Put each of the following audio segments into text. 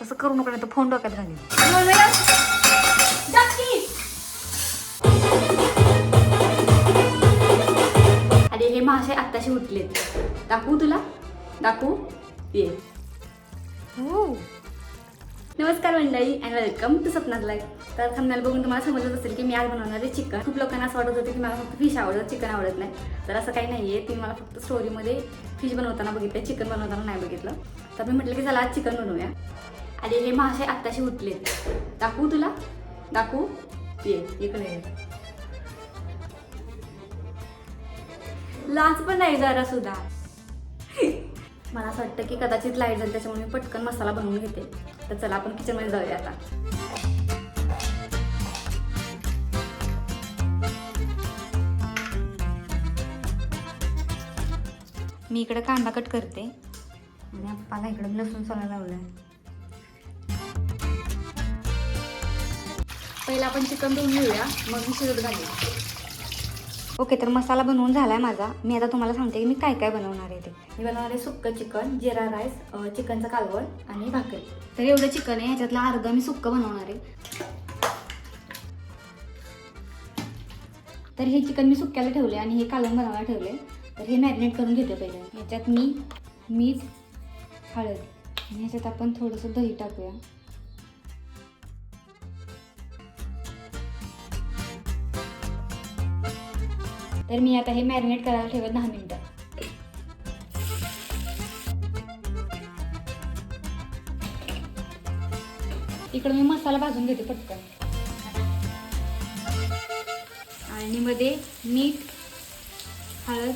तसं करू नको नाही तर फोन डोक्यात घालीन. अरे हे मासे आत्ताशी उठलेत. दाखवू तुला? दाखवू? ये. हो. नमस्कार मंडळी अँड वेलकम टू सपनाथ लाईफ तर थंबनेल बघून तुम्हाला समजत असेल की मी आज बनवणार आहे चिकन खूप लोकांना असं वाटत होतं की मला फक्त फिश आवडतं चिकन आवडत नाही. तर असं काही नाही आहे तुम्ही मला फक्त स्टोरीमध्ये फिश बनवताना बघितलं चिकन बनवताना नाही बघितलं. तर मी म्हटलं की चला आज चिकन बनवूया. आणि हे मासे आत्ताशी उठलेत. दाखवू तुला? दाखवू? ये इकडे लाच पण नाही जरा सुद्धा. मला असं वाटतं की कदाचित लाइट जाईल त्याच्यामुळे मी पटकन मसाला बनवून घेते. तर चला आपण किचनमध्ये जाऊया आता. मी इकडे कांदा कट करते. आणि आपल्याला इकडे लसूण सोला लावलाय. पहिला आपण चिकन धुवून घेऊया मग मी शिजत घालूया ओके तर मसाला बनवून झालाय माझा. मी आता तुम्हाला सांगते की मी काय काय बनवणार आहे ते. मी बनवणार आहे सुक्कं चिकन जिरा राईस चिकनचं कालवण आणि भाकरी. तर एवढं चिकन आहे ह्याच्यातलं अर्ध मी सुक्कं बनवणार आहे. तर हे चिकन मी सुक्याला ठेवले आणि हे कालवण बनवायला ठेवले तर हे मॅरिनेट करून घेते पहिले. ह्याच्यात मी मीठ हळद आणि ह्याच्यात आपण थोडंसं दही टाकूया. तर मी आता हे मॅरिनेट करायला ठेवत दहा मिनटं. इकडं मी मसाला भाजून घेते पटकन. आणि मध्ये मीठ हळद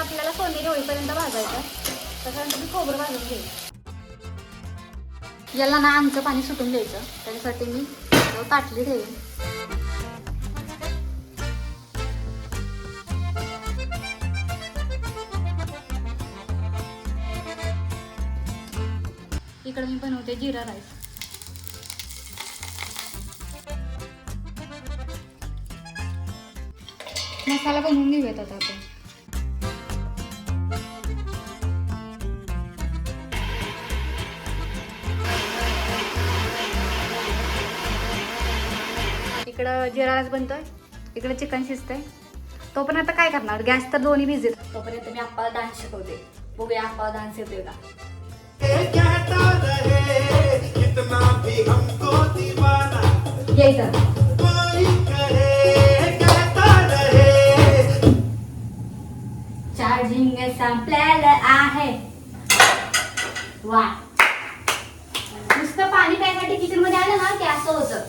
आपल्याला सोनेरी होईपर्यंत भाजायचं त्याच्यानंतर मी खोबरं भाजून घेईन याला ना आमचं पाणी सुटून द्यायचं. त्याच्यासाठी मी त्यावर ताटली ठेवीन. इकडे मी बनवते जिरा राईस. मसाला बनवून घेऊयात आता आपण. इकडं जिरा राईस बनतोय इकडं चिकन शिजतंय. तोपर्यंत काय करणार? गॅस तर दोन्ही भिजेल तोपर्यंत मी आप्पाला डान्स शिकवते. बघूया आप्पाला डान्स येतोय का? यायचं चार्जिंग संपलेलं आहे. वा नुसतं पाणी प्यायसाठी किचनमध्ये आलं ना की असं होतं.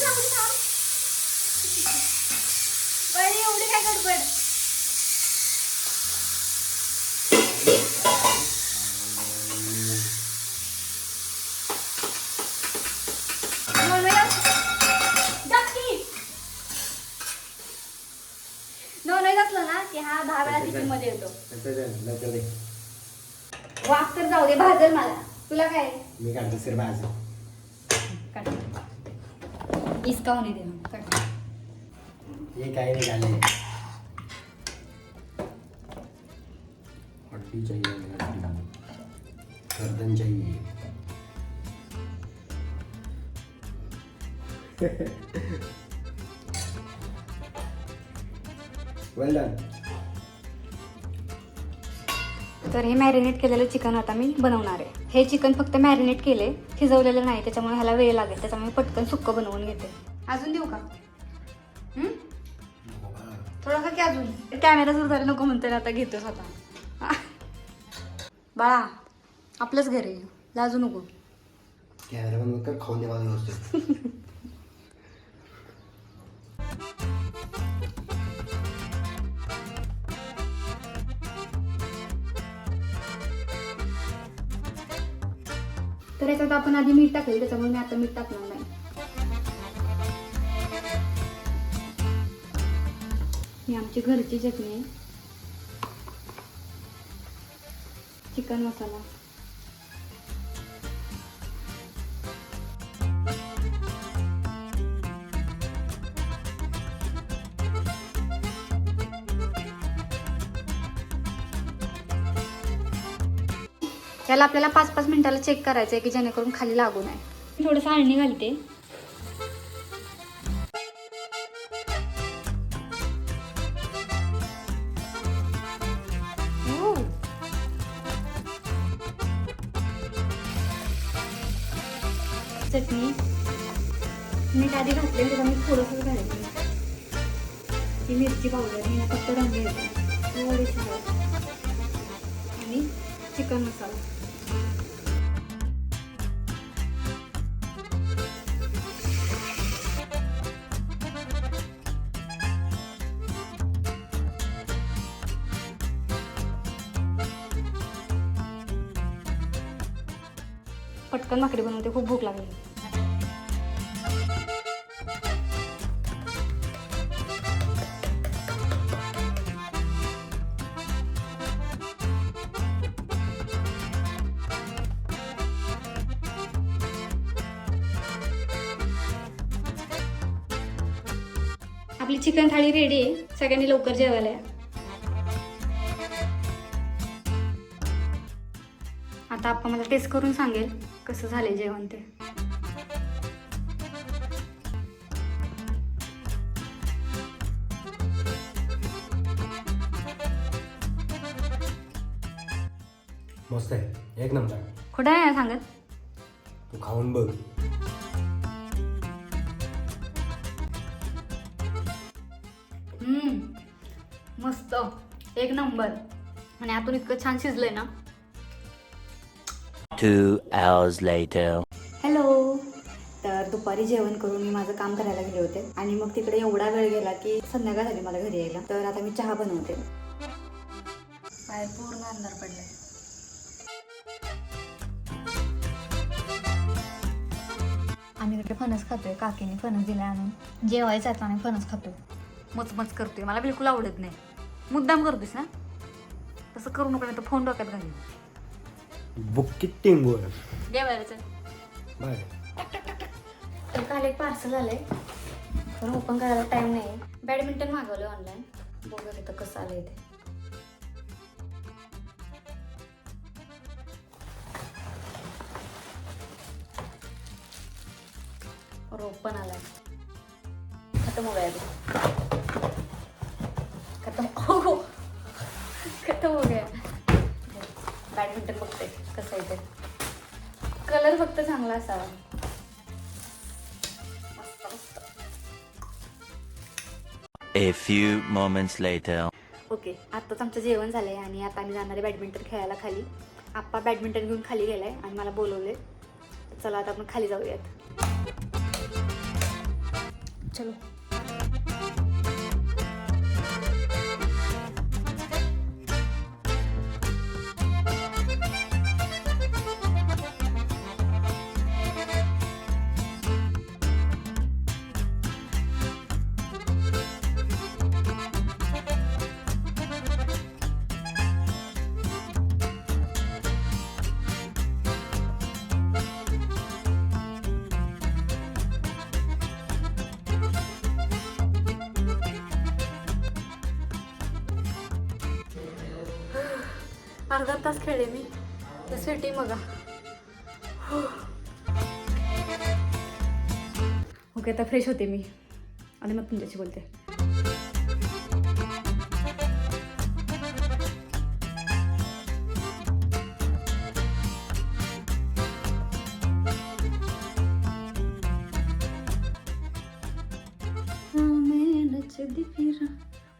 लागली थांब. बरं, एवढी काय गडबड हा दहा वेळा किचनमध्ये येतो? लवकर दे. वाफ तर जाऊ दे भाजल मला. तुला काय? मी काढतो सर भाजी काट इसका होणे दे मग, काट हे काय निघाले हड्डी चाहिए मेरा गर्दन चाहिए वेल डन तर हे मॅरिनेट केलेलं चिकन आता मी बनवणार आहे. हे चिकन फक्त मॅरिनेट केले शिजवलेलं नाही त्याच्यामुळे ह्याला वेळ लागेल. त्याच्यामुळे पटकन सुक्क बनवून घेते. अजून देऊ का? हं? थोडं खा की अजून कॅमेरा सुरू झाला नको म्हणते ना आता घेतो स्वतः. बाळा आपलंच घर आहे. लाजू नको. कॅमेरा खाऊन तर याच्यात आपण आधी मीठ टाकलं त्याच्यामुळे मी आता मीठ टाकणार नाही. ही आमची घरची चटणी आहे. चिकन मसाला. त्याला आपल्याला पाच पाच मिनिटाला चेक करायचं आहे की जेणेकरून खाली लागू नये. थोडंसं आळणी घालते. हो. चटणी. मीठ आधी घातले त्याचा मी थोडंसं घालायचं ही मिरची पावडर मी फक्त रंग येतो. थोडीशी चिकन मसाला पटकन भाकरी बनवते खूप भूक लागली. आपली चिकन थाळी रेडी आहे. सगळ्यांनी लवकर जेवायला. आता आपण मला टेस्ट करून सांगेल कसं झालंय जेवण ते. मस्त आहे. एक नंबर. खोटं नाही सांगत. तू खाऊन बघ. एक नंबर. आणि आतून इतकं छान शिजलंय ना. Two hours later. हॅलो तर दुपारी जेवण करून मी माझं काम करायला गेले होते. आणि मग तिकडे एवढा वेळ गेला की संध्याकाळ झाली मला घरी यायला. तर आता मी चहा बनवते. काय पूर्ण अंधार पडलाय. आम्ही इकडे फणस खातोय. काकीने फणस दिलाय आणून. जेवायचं आता आणि फणस खातोय. मचमच करतोय. मला बिलकुल आवडत नाही. मुद्दाम करतोयस ना तसं करू नको नाही तर फोन डोक्यात घालीन. बुक्की टिंगोर जेवायचं बरं तर काल एक पार्सल आलंय. पण ओपन करायला टाइम नाही बॅडमिंटन मागवलं ऑनलाईन बघत तिथं कसं आलंय ते. और ओपन आलाय. खतम हो हो गया. बॅडमिंटन बघते कसं आहे ते. कलर फक्त चांगला असावा. A few moments later. Okay आत्ताच आमचं जेवण झालंय आणि आता आम्ही जाणार आहे बॅडमिंटन खेळायला खाली. आप्पा बॅडमिंटन घेऊन खाली गेलाय आणि मला बोलवले चला आता आपण खाली जाऊयात. चलो. अर्धा तास खेळले मी. तर स्वेटिंग बघा ओके आता फ्रेश होते मी. आणि मग तुमच्याशी बोलते.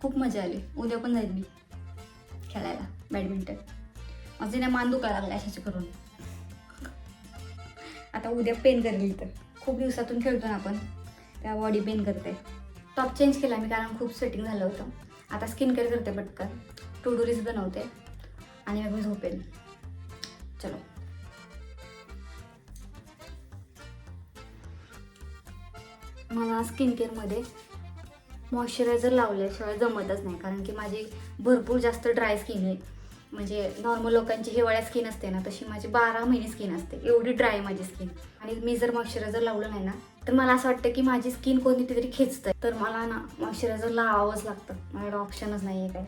खूप मजा आली. उद्या पण जाईल मी. खेळायला. बॅडमिंटन माझे ना मान दुखायला लागला अशाचे करून? आता उद्या पेन करेल तर खूप दिवसातून खेळतो ना आपण. त्या बॉडी पेन करते. टॉप चेंज केला मी कारण खूप स्वेटिंग झालं होतं. आता स्किन केअर करते पटकन. टू बनवते. आणि मग मी झोपेल चलो. मला स्किन केअरमध्ये मॉइश्चरायझर लावल्याशिवाय जमतच नाही. कारण की माझी भरपूर जास्त ड्राय स्किन आहे. म्हणजे नॉर्मल लोकांची हिवाळ्यात स्किन असते ना तशी माझी बारा महिने स्किन असते. एवढी ड्राय माझी स्किन आणि मी जर मॉइश्चरायझर लावलं नाही ना तर मला असं वाटतं की माझी स्किन कोणती तरी खेचतंय. तर मला ना मॉइश्चरायझर लावावंच लागतं. माझ्याकडे ऑप्शनच नाही आहे काय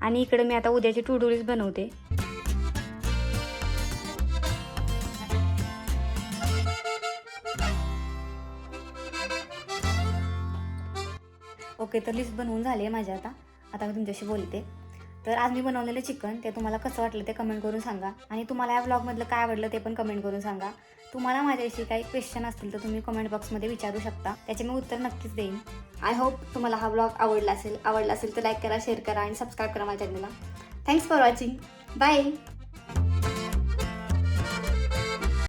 आणि इकडे मी आता उद्याची टू बनवते. ओके तर लिस्ट बनवून झाली आहे माझी आता. आता मी तुमच्याशी बोलते. तर आज मी बनवलेलं चिकन ते तुम्हाला कसं वाटलं ते कमेंट करून सांगा. आणि तुम्हाला या ब्लॉगमधलं काय आवडलं ते पण कमेंट करून सांगा. तुम्हाला माझ्याविषयी काही क्वेश्चन असतील तर तुम्ही कमेंट बॉक्समध्ये विचारू शकता. त्याचे मी उत्तर नक्कीच देईन. आय होप तुम्हाला हा ब्लॉग आवडला असेल. आवडला असेल तर लाईक करा शेअर करा आणि सबस्क्राईब करा माझ्या चॅनलला थँक्स फॉर वॉचिंग बाय